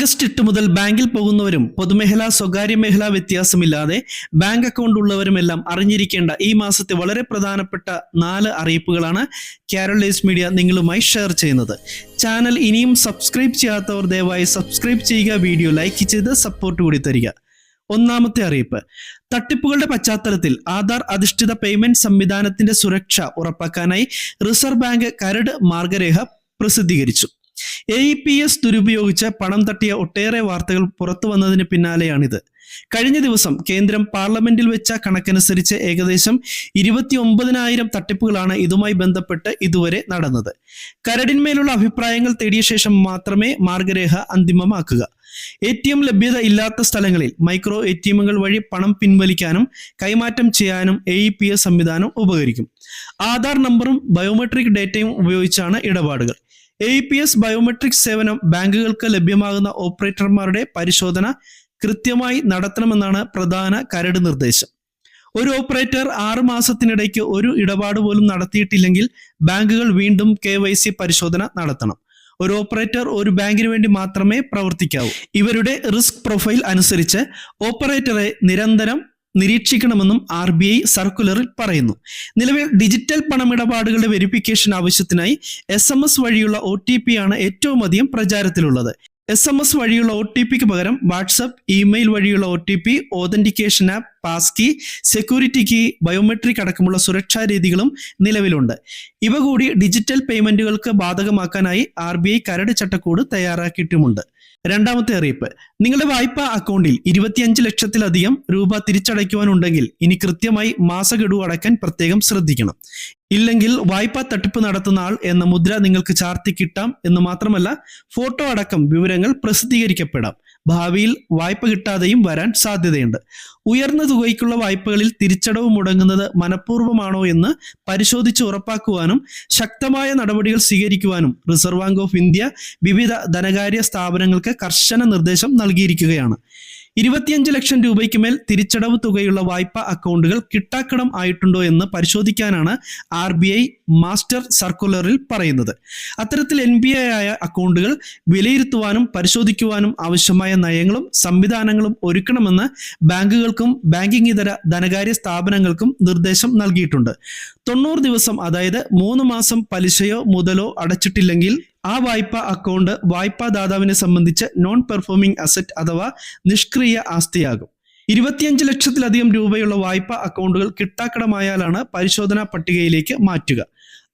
August എട്ട് മുതൽ ബാങ്കിൽ പോകുന്നവരും പൊതുമേഖല സ്വകാര്യ മേഖല വ്യത്യാസമില്ലാതെ ബാങ്ക് അക്കൗണ്ട് ഉള്ളവരുമെല്ലാം അറിഞ്ഞിരിക്കേണ്ട ഈ മാസത്തെ വളരെ പ്രധാനപ്പെട്ട നാല് അറിയിപ്പുകളാണ് കാരോളേസ് മീഡിയ നിങ്ങളുമായി ഷെയർ ചെയ്യുന്നത്. ചാനൽ ഇനിയും സബ്സ്ക്രൈബ് ചെയ്യാത്തവർ ദയവായി സബ്സ്ക്രൈബ് ചെയ്യുക വീഡിയോ ലൈക്ക് ചെയ്ത് സപ്പോർട്ട് കൂടി തരിക. ഒന്നാമത്തെ അറിയിപ്പ്. തട്ടിപ്പുകളുടെ പശ്ചാത്തലത്തിൽ ആധാർ അധിഷ്ഠിത പേയ്മെന്റ് സംവിധാനത്തിന്റെ സുരക്ഷ ഉറപ്പാക്കാനായി റിസർവ് ബാങ്ക് കരട് മാർഗരേഖ പ്രസിദ്ധീകരിച്ചു. എ പി എസ് ദുരുപയോഗിച്ച് പണം തട്ടിയ ഒട്ടേറെ വാർത്തകൾ പുറത്തു വന്നതിന് പിന്നാലെയാണിത്. കഴിഞ്ഞ ദിവസം കേന്ദ്രം പാർലമെന്റിൽ വെച്ച കണക്കനുസരിച്ച് ഏകദേശം ഇരുപത്തി ഒമ്പതിനായിരം തട്ടിപ്പുകളാണ് ഇതുമായി ബന്ധപ്പെട്ട് ഇതുവരെ നടന്നത്. കരടിന്മേലുള്ള അഭിപ്രായങ്ങൾ തേടിയ ശേഷം മാത്രമേ മാർഗരേഖ അന്തിമമാക്കുക. എ ടി എം ലഭ്യത ഇല്ലാത്ത സ്ഥലങ്ങളിൽ മൈക്രോ എ ടി എമ്മുകൾ വഴി പണം പിൻവലിക്കാനും കൈമാറ്റം ചെയ്യാനും എ ഇ പി എസ് സംവിധാനം ഉപകരിക്കും. ആധാർ നമ്പറും ബയോമെട്രിക് ഡേറ്റയും ഉപയോഗിച്ചാണ് ഇടപാടുകൾ. എ പി എസ് ബയോമെട്രിക് സേവനം ബാങ്കുകൾക്ക് ലഭ്യമാകുന്ന ഓപ്പറേറ്റർമാരുടെ പരിശോധന കൃത്യമായി നടത്തണമെന്നാണ് പ്രധാന കരട് നിർദ്ദേശം. ഒരു ഓപ്പറേറ്റർ ആറ് മാസത്തിനിടയ്ക്ക് ഒരു ഇടപാട് പോലും നടത്തിയിട്ടില്ലെങ്കിൽ ബാങ്കുകൾ വീണ്ടും കെ പരിശോധന നടത്തണം. ഒരു ഓപ്പറേറ്റർ ഒരു ബാങ്കിന് വേണ്ടി മാത്രമേ പ്രവർത്തിക്കാവൂ. ഇവരുടെ റിസ്ക് പ്രൊഫൈൽ അനുസരിച്ച് ഓപ്പറേറ്ററെ നിരന്തരം നിരീക്ഷിക്കണമെന്നും ആർ ബി ഐ സർക്കുലറിൽ പറയുന്നു. നിലവിൽ ഡിജിറ്റൽ പണമിടപാടുകളുടെ വെരിഫിക്കേഷൻ ആവശ്യത്തിനായി എസ് എം എസ് വഴിയുള്ള ഒ ടി പി ആണ് ഏറ്റവും അധികം പ്രചാരത്തിലുള്ളത്. എസ് എം എസ് വഴിയുള്ള ഒ ടി പിക്ക് പകരം വാട്സപ്പ് ഇമെയിൽ വഴിയുള്ള O T P authentication app pass key security key biometric അടക്കമുള്ള സുരക്ഷാ രീതികളും നിലവിലുണ്ട്. ഇവ കൂടി ഡിജിറ്റൽ പേയ്മെന്റുകൾക്ക് ബാധകമാക്കാനായി ആർ ബി ഐ കരട് ചട്ടക്കൂട് തയ്യാറാക്കിയിട്ടുമുണ്ട്. രണ്ടാമത്തെ അറിയിപ്പ്. നിങ്ങളുടെ വായ്പാ അക്കൗണ്ടിൽ ഇരുപത്തിയഞ്ച് ലക്ഷത്തിലധികം രൂപ തിരിച്ചടയ്ക്കുവാനുണ്ടെങ്കിൽ ഇനി കൃത്യമായി മാസഗഡു അടയ്ക്കാൻ പ്രത്യേകം ശ്രദ്ധിക്കണം. ഇല്ലെങ്കിൽ വായ്പാ തട്ടിപ്പ് നടത്തുന്ന ആൾ എന്ന മുദ്ര നിങ്ങൾക്ക് ചാർത്തി കിട്ടാം എന്ന് മാത്രമല്ല ഫോട്ടോ അടക്കം വിവരങ്ങൾ പ്രസിദ്ധീകരിക്കപ്പെടാം. ഭാവിയിൽ വായ്പ കിട്ടാതെയും വരാൻ സാധ്യതയുണ്ട്. ഉയർന്ന തുകയ്ക്കുള്ള വായ്പകളിൽ തിരിച്ചടവ് മുടങ്ങുന്നത് മനഃപൂർവമാണോ എന്ന് പരിശോധിച്ച് ഉറപ്പാക്കുവാനും ശക്തമായ നടപടികൾ സ്വീകരിക്കുവാനും റിസർവ് ബാങ്ക് ഓഫ് ഇന്ത്യ വിവിധ ധനകാര്യ സ്ഥാപനങ്ങൾക്ക് കർശന നിർദ്ദേശം നൽകിയിരിക്കുകയാണ്. ഇരുപത്തിയഞ്ച് ലക്ഷം രൂപയ്ക്ക് മേൽ തിരിച്ചടവ് തുകയുള്ള വായ്പാ അക്കൗണ്ടുകൾ കിട്ടാക്കടം ആയിട്ടുണ്ടോ എന്ന് പരിശോധിക്കാനാണ് ആർ ബി ഐ മാസ്റ്റർ സർക്കുലറിൽ പറയുന്നത്. അത്തരത്തിൽ എൻ ബി ഐ ആയ അക്കൗണ്ടുകൾ വിലയിരുത്തുവാനും പരിശോധിക്കുവാനും ആവശ്യമായ നയങ്ങളും സംവിധാനങ്ങളും ഒരുക്കണമെന്ന് ബാങ്കുകൾക്കും ബാങ്കിംഗ് ഇതര ധനകാര്യ സ്ഥാപനങ്ങൾക്കും നിർദ്ദേശം നൽകിയിട്ടുണ്ട്. തൊണ്ണൂറ് ദിവസം അതായത് മൂന്ന് മാസം പലിശയോ മുതലോ അടച്ചിട്ടില്ലെങ്കിൽ ആ വായ്പ അക്കൗണ്ട് വായ്പാ ദാതാവിനെ സംബന്ധിച്ച് നോൺ പെർഫോമിംഗ് അസറ്റ് അഥവാ നിഷ്ക്രിയ ആസ്തിയാകും. ഇരുപത്തിയഞ്ച് ലക്ഷത്തിലധികം രൂപയുള്ള വായ്പാ അക്കൗണ്ടുകൾ കിട്ടാക്കടമായാലാണ് പരിശോധനാ പട്ടികയിലേക്ക് മാറ്റുക.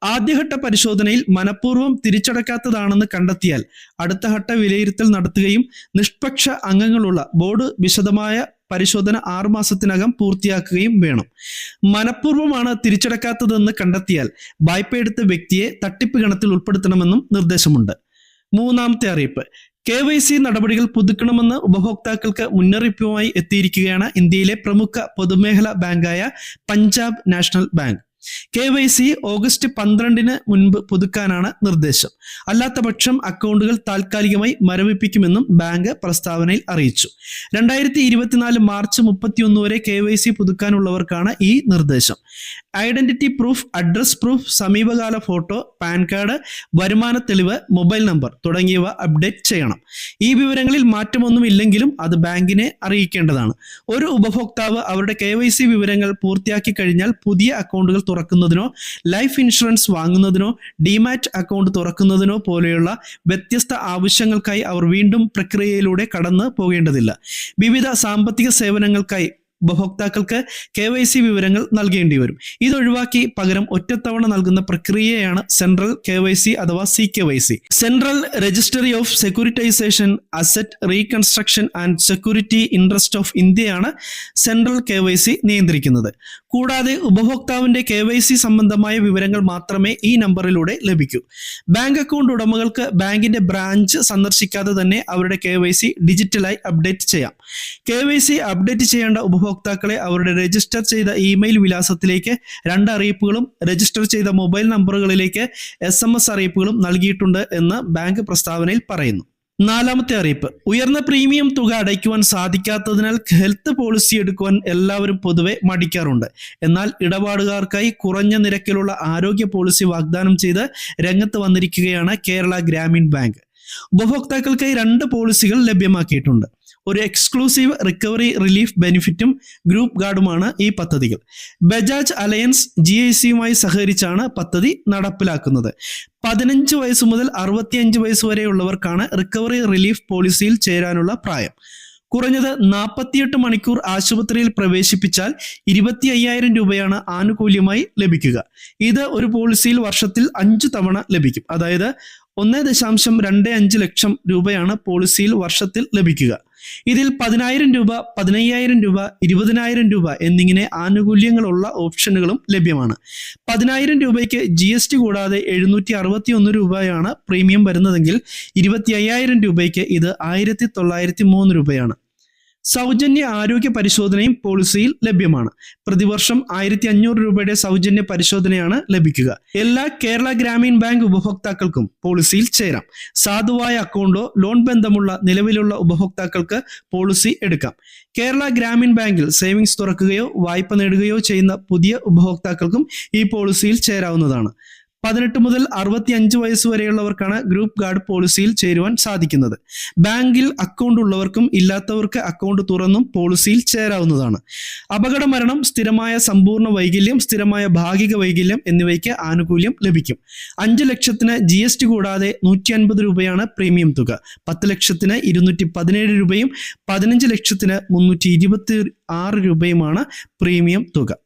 ആദ്യഘട്ട പരിശോധനയിൽ മനഃപൂർവം തിരിച്ചടക്കാത്തതാണെന്ന് കണ്ടെത്തിയാൽ അടുത്ത ഘട്ട വിലയിരുത്തൽ നടത്തുകയും നിഷ്പക്ഷ അംഗങ്ങളുള്ള ബോർഡ് വിശദമായ പരിശോധന ആറു മാസത്തിനകം പൂർത്തിയാക്കുകയും വേണം. മനഃപൂർവമാണ് തിരിച്ചടക്കാത്തതെന്ന് കണ്ടെത്തിയാൽ വായ്പ എടുത്ത വ്യക്തിയെ തട്ടിപ്പ് ഗണത്തിൽ ഉൾപ്പെടുത്തണമെന്നും നിർദ്ദേശമുണ്ട്. മൂന്നാമത്തെ അറിയിപ്പ്. കെ വൈ സി നടപടികൾ പുതുക്കണമെന്ന് ഉപഭോക്താക്കൾക്ക് മുന്നറിയിപ്പുമായി എത്തിയിരിക്കുകയാണ് ഇന്ത്യയിലെ പ്രമുഖ പൊതുമേഖലാ ബാങ്കായ Punjab national bank. K Y C August പന്ത്രണ്ടിന് മുൻപ് പുതുക്കാനാണ് നിർദ്ദേശം. അല്ലാത്ത പക്ഷം അക്കൗണ്ടുകൾ താൽക്കാലികമായി മരവിപ്പിക്കുമെന്നും ബാങ്ക് പ്രസ്താവനയിൽ അറിയിച്ചു. രണ്ടായിരത്തി ഇരുപത്തിനാല് മാർച്ച് മുപ്പത്തിയൊന്ന് വരെ കെ വൈ സി പുതുക്കാനുള്ളവർക്കാണ് ഈ നിർദ്ദേശം. ഐഡന്റിറ്റി പ്രൂഫ് അഡ്രസ് പ്രൂഫ് സമീപകാല ഫോട്ടോ പാൻ കാർഡ് വരുമാന തെളിവ് മൊബൈൽ നമ്പർ തുടങ്ങിയവ അപ്ഡേറ്റ് ചെയ്യണം. ഈ വിവരങ്ങളിൽ മാറ്റമൊന്നും ഇല്ലെങ്കിലും അത് ബാങ്കിനെ അറിയിക്കേണ്ടതാണ്. ഒരു ഉപഭോക്താവ് അവരുടെ കെ വിവരങ്ങൾ പൂർത്തിയാക്കി കഴിഞ്ഞാൽ പുതിയ അക്കൗണ്ടുകൾ തുറക്കുന്നതിനോ ലൈഫ് ഇൻഷുറൻസ് വാങ്ങുന്നതിനോ ഡിമാറ്റ് അക്കൗണ്ട് തുറക്കുന്നതിനോ പോലെയുള്ള വ്യത്യസ്ത ആവശ്യങ്ങൾക്കായി അവർ വീണ്ടും പ്രക്രിയയിലൂടെ കടന്നു പോകേണ്ടതില്ല. വിവിധ സാമ്പത്തിക സേവനങ്ങൾക്കായി ഉപഭോക്താക്കൾക്ക് കെ വൈ സി വിവരങ്ങൾ നൽകേണ്ടി വരും. ഇതൊഴിവാക്കി പകരം ഒറ്റത്തവണ നൽകുന്ന പ്രക്രിയയാണ് സെൻട്രൽ കെ വൈ സി അഥവാ C K Y C central registry of securitisation asset reconstruction and security interest of ഇന്ത്യയാണ് സെൻട്രൽ കെ വൈ സി നിയന്ത്രിക്കുന്നത്. കൂടാതെ ഉപഭോക്താവിന്റെ കെ വൈ സി സംബന്ധമായ വിവരങ്ങൾ മാത്രമേ ഈ നമ്പറിലൂടെ ലഭിക്കൂ. ബാങ്ക് അക്കൗണ്ട് ഉടമകൾക്ക് ബാങ്കിന്റെ ബ്രാഞ്ച് സന്ദർശിക്കാതെ തന്നെ അവരുടെ കെ വൈ സി ഡിജിറ്റലായി അപ്ഡേറ്റ് ചെയ്യാം. കെ വൈ സി അപ്ഡേറ്റ് ചെയ്യേണ്ട ഉപഭോക്താക്കളെ അവരുടെ രജിസ്റ്റർ ചെയ്ത ഇമെയിൽ വിലാസത്തിലേക്ക് രണ്ട് അറിയിപ്പുകളും രജിസ്റ്റർ ചെയ്ത മൊബൈൽ നമ്പറുകളിലേക്ക് എസ് അറിയിപ്പുകളും നൽകിയിട്ടുണ്ട് എന്ന് ബാങ്ക് പ്രസ്താവനയിൽ പറയുന്നു. നാലാമത്തെ അറിയിപ്പ്. ഉയർന്ന പ്രീമിയം തുക അടയ്ക്കുവാൻ സാധിക്കാത്തതിനാൽ ഹെൽത്ത് പോളിസി എടുക്കുവാൻ എല്ലാവരും പൊതുവെ മടിക്കാറുണ്ട്. എന്നാൽ ഇടപാടുകാർക്കായി കുറഞ്ഞ നിരക്കിലുള്ള ആരോഗ്യ പോളിസി വാഗ്ദാനം ചെയ്ത് രംഗത്ത് വന്നിരിക്കുകയാണ് കേരള ഗ്രാമീൺ ബാങ്ക്. ഉപഭോക്താക്കൾക്കായി രണ്ട് പോളിസികൾ ലഭ്യമാക്കിയിട്ടുണ്ട്. ഒരു എക്സ്ക്ലൂസീവ് റിക്കവറി റിലീഫ് ബെനിഫിറ്റും ഗ്രൂപ്പ് ഗാർഡുമാണ് ഈ പദ്ധതികൾ. ബജാജ് അലയൻസ് ജി ഐ സിയുമായി സഹകരിച്ചാണ് പദ്ധതി നടപ്പിലാക്കുന്നത്. പതിനഞ്ച് വയസ്സ് മുതൽ അറുപത്തിയഞ്ച് വയസ്സ് വരെയുള്ളവർക്കാണ് റിക്കവറി റിലീഫ് പോളിസിയിൽ ചേരാനുള്ള പ്രായം. കുറഞ്ഞത് നാൽപ്പത്തിയെട്ട് മണിക്കൂർ ആശുപത്രിയിൽ പ്രവേശിപ്പിച്ചാൽ ഇരുപത്തി അയ്യായിരം രൂപയാണ് ആനുകൂല്യമായി ലഭിക്കുക. ഇത് ഒരു പോളിസിയിൽ വർഷത്തിൽ അഞ്ചു തവണ ലഭിക്കും. അതായത് ഒന്ന് ദശാംശം രണ്ട് അഞ്ച് ലക്ഷം രൂപയാണ് പോളിസിയിൽ വർഷത്തിൽ ലഭിക്കുക. ഇതിൽ പതിനായിരം രൂപ പതിനയ്യായിരം രൂപ ഇരുപതിനായിരം രൂപ എന്നിങ്ങനെ ആനുകൂല്യങ്ങളുള്ള ഓപ്ഷനുകളും ലഭ്യമാണ്. പതിനായിരം രൂപയ്ക്ക് ജി എസ് ടി കൂടാതെ എഴുന്നൂറ്റി അറുപത്തി ഒന്ന് രൂപയാണ് പ്രീമിയം വരുന്നതെങ്കിൽ ഇരുപത്തി അയ്യായിരം രൂപയ്ക്ക് ഇത് ആയിരത്തി തൊള്ളായിരത്തി മൂന്ന് രൂപയാണ്. സൗജന്യ ആരോഗ്യ പരിശോധനയും പോളിസിയിൽ ലഭ്യമാണ്. പ്രതിവർഷം ആയിരത്തി അഞ്ഞൂറ് രൂപയുടെ സൗജന്യ പരിശോധനയാണ് ലഭിക്കുക. എല്ലാ കേരള ഗ്രാമീൺ ബാങ്ക് ഉപഭോക്താക്കൾക്കും പോളിസിയിൽ ചേരാം. സാധുവായ അക്കൗണ്ടോ ലോൺ ബന്ധമുള്ള നിലവിലുള്ള ഉപഭോക്താക്കൾക്ക് പോളിസി എടുക്കാം. കേരള ഗ്രാമീൺ ബാങ്കിൽ സേവിങ്സ് തുറക്കുകയോ വായ്പ നേടുകയോ ചെയ്യുന്ന പുതിയ ഉപഭോക്താക്കൾക്കും ഈ പോളിസിയിൽ ചേരാവുന്നതാണ്. പതിനെട്ട് മുതൽ അറുപത്തി അഞ്ച് വയസ്സ് വരെയുള്ളവർക്കാണ് ഗ്രൂപ്പ് ഗാർഡ് പോളിസിയിൽ ചേരുവാൻ സാധിക്കുന്നത്. ബാങ്കിൽ അക്കൗണ്ട് ഉള്ളവർക്കും ഇല്ലാത്തവർക്ക് അക്കൗണ്ട് തുറന്നും പോളിസിയിൽ ചേരാവുന്നതാണ്. അപകട മരണം സ്ഥിരമായ സമ്പൂർണ വൈകല്യം സ്ഥിരമായ ഭാഗിക വൈകല്യം എന്നിവയ്ക്ക് ആനുകൂല്യം ലഭിക്കും. അഞ്ച് ലക്ഷത്തിന് ജി എസ് ടി കൂടാതെ നൂറ്റി അൻപത് രൂപയാണ് പ്രീമിയം തുക. പത്ത് ലക്ഷത്തിന് ഇരുന്നൂറ്റി പതിനേഴ് രൂപയും പതിനഞ്ച് ലക്ഷത്തിന് മുന്നൂറ്റി ഇരുപത്തി ആറ് രൂപയുമാണ് പ്രീമിയം തുക.